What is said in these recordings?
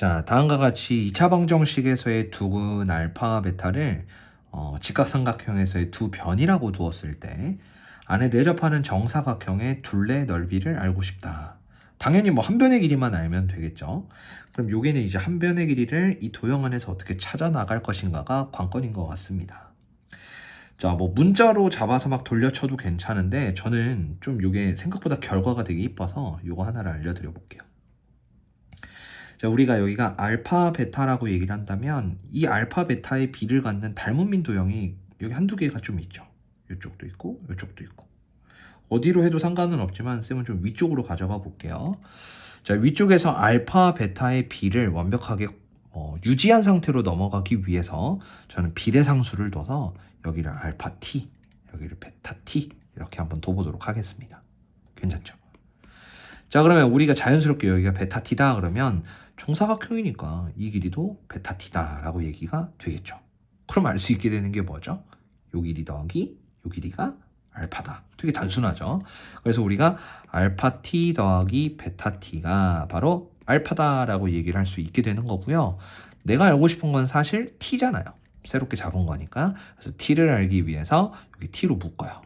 자, 다음과 같이 2차 방정식에서의 두근 알파 베타를 어, 직각삼각형에서의 두 변이라고 두었을 때 안에 내접하는 정사각형의 둘레 넓이를 알고 싶다. 당연히 뭐 한 변의 길이만 알면 되겠죠. 그럼 여기는 이제 한 변의 길이를 이 도형 안에서 어떻게 찾아 나갈 것인가가 관건인 것 같습니다. 자, 뭐 문자로 잡아서 막 돌려쳐도 괜찮은데 저는 좀 이게 생각보다 결과가 되게 이뻐서 이거 하나를 알려드려 볼게요. 자, 우리가 여기가 알파 베타라고 얘기를 한다면 이 알파 베타의 비를 갖는 닮은민 도형이 여기 한두 개가 좀 있죠. 이쪽도 있고 이쪽도 있고. 어디로 해도 상관은 없지만 쌤은 좀 위쪽으로 가져가 볼게요. 자, 위쪽에서 알파 베타의 비를 완벽하게 어, 유지한 상태로 넘어가기 위해서 저는 비례 상수를 둬서 여기를 알파 t, 여기를 베타 t 이렇게 한번 둬보도록 하겠습니다. 괜찮죠? 자 그러면 우리가 자연스럽게 여기가 베타 t다 그러면 정사각형이니까 이 길이도 베타 t다 라고 얘기가 되겠죠. 그럼 알 수 있게 되는 게 뭐죠? 요 길이 더하기 요 길이가 알파다. 되게 단순하죠. 그래서 우리가 알파 t 더하기 베타 t가 바로 알파다라고 얘기를 할 수 있게 되는 거고요. 내가 알고 싶은 건 사실 t잖아요. 새롭게 잡은 거니까. 그래서 t를 알기 위해서 여기 t로 묶어요.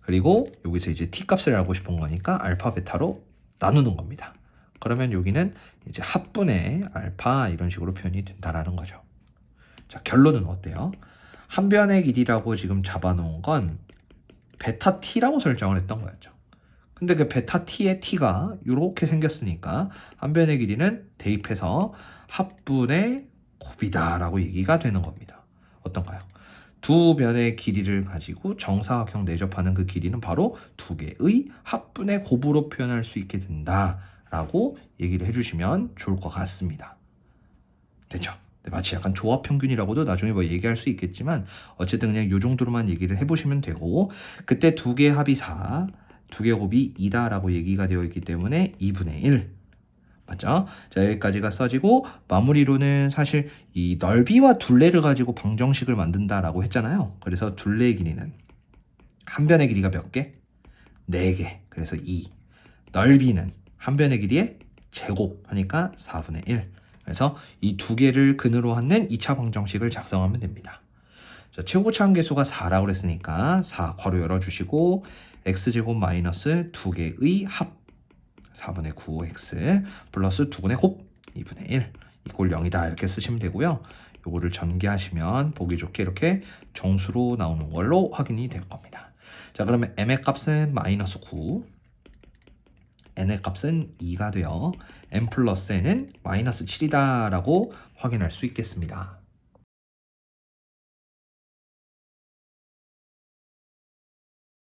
그리고 여기서 이제 t 값을 알고 싶은 거니까 알파 베타로 나누는 겁니다. 그러면 여기는 이제 합분의 알파 이런 식으로 표현이 된다라는 거죠. 자, 결론은 어때요? 한 변의 길이라고 지금 잡아놓은 건 베타 t라고 설정을 했던 거였죠. 근데 그 베타 t의 t가 이렇게 생겼으니까 한 변의 길이는 대입해서 합분의 곱이다라고 얘기가 되는 겁니다. 어떤가요? 두 변의 길이를 가지고 정사각형 내접하는 그 길이는 바로 두 개의 합분의 곱으로 표현할 수 있게 된다 라고 얘기를 해주시면 좋을 것 같습니다. 됐죠? 네, 마치 약간 조합 평균이라고도 나중에 뭐 얘기할 수 있겠지만 어쨌든 그냥 요 정도로만 얘기를 해보시면 되고 그때 두 개의 합이 4, 두 개의 곱이 2다라고 얘기가 되어 있기 때문에 2분의 1 맞죠? 자 여기까지가 써지고 마무리로는 사실 이 넓이와 둘레를 가지고 방정식을 만든다라고 했잖아요. 그래서 둘레의 길이는 한 변의 길이가 몇 개? 4개. 그래서 2. 넓이는 한 변의 길이의 제곱 하니까 4분의 1. 그래서 이 두 개를 근으로 하는 2차 방정식을 작성하면 됩니다. 자, 최고차 함계수가 4라고 그랬으니까 4 괄호 열어주시고 x제곱 마이너스 두 개의 합 4분의 9x 플러스 2분의 곱 2분의 1 이꼴 0이다 이렇게 쓰시면 되고요. 요거를 전개하시면 보기 좋게 이렇게 정수로 나오는 걸로 확인이 될 겁니다. 자 그러면 m의 값은 마이너스 9 n의 값은 2가 되어 n 플러스 n은 마이너스 7이다 라고 확인할 수 있겠습니다.